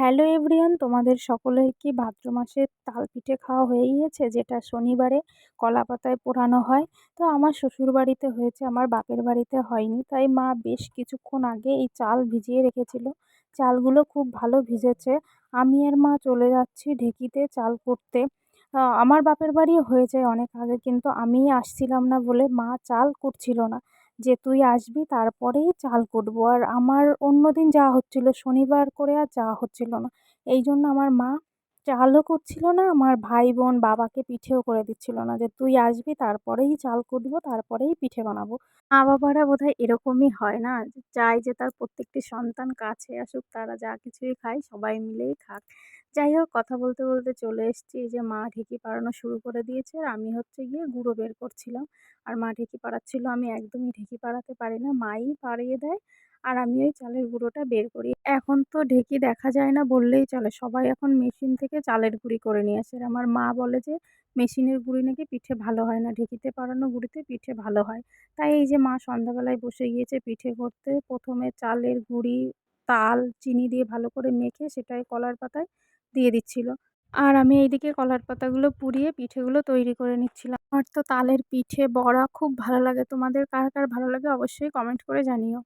Hello everyone তোমাদের সকলের কি ভাদ্র মাসের তাল পিঠে খাওয়া হয়ে গিয়েছে, যেটা শনিবারে কলা পাতায় পোড়ানো হয়। তো আমার শ্বশুর বাড়িতে হয়েছে, আমার বাপের বাড়িতে হয়নি, তাই মা বেশ কিছুক্ষণ আগে এই চাল ভিজিয়ে রেখেছিল। চালগুলো খুব ভালো ভিজেছে। আমি আর মা চলে যাচ্ছি ঢেঁকিতে চাল কুটতে আমার বাপের বাড়ি হয়ে যায় অনেক আগে, কিন্তু আমি আসছিলাম না বলে মা চাল কুটছিল না। যে তুই আসবি তারপরেই চাল কুটবো। আর আমার অন্য দিন যাওয়া হচ্ছিল, শনিবার করে আর যাওয়া হচ্ছিল না। এই জন্য আমার মা চালও কুটছিল না, আমার ভাই বোন বাবাকে পিঠেও করে দিচ্ছিল না যে, তুই আসবি, তারপরেই চাল কুটবো, তারপরেই পিঠে বানাবো। মা বাবারা বোধহয় এরকমই হয় না? চায় যে, তার প্রত্যেকটি সন্তান কাছে আসুক, তারা যা কিছুই খায়, সবাই মিলেই খাক। যাই হোক, কথা বলতে বলতে চলে এসছি যে, মা ঢেঁকি পাড়ানো শুরু করে দিয়েছে, আর আমি হচ্ছে গিয়ে গুঁড়ো বের করছিলাম। আর মা ঢেঁকি পাড়াচ্ছিল, আমি একদমই ঢেঁকি পাড়াতে পারি না, মাই পাড়িয়ে দেয়। আর আমি ওই চালের গুঁড়োটা বের করি। এখন তো ঢেঁকি দেখা যায় না বললেই চলে। সবাই এখন মেশিন থেকে চালের গুঁড়ি করে নিয়ে আসে। আমার মা বলে যে, মেশিনের গুঁড়ি নাকি পিঠে ভালো হয় না। ঢেঁকিতে পাড়ানো গুঁড়িতে পিঠে ভালো হয়। তাই এই যে মা সন্ধ্যাবেলায় বসে গিয়েছে পিঠে করতে, প্রথমে চালের গুঁড়ি, তাল, চিনি দিয়ে ভালো করে মেখে সেটাই কলার পাতায় দিয়ে দিচ্ছিল। আর আমি এইদিকে কলার পাতাগুলো পুড়িয়ে পিঠেগুলো তৈরি করে নিচ্ছিলাম। আমার তো তালের পিঠে বড়া খুব ভালো লাগে। তোমাদের কার কার ভালো লাগে অবশ্যই কমেন্ট করে জানিও।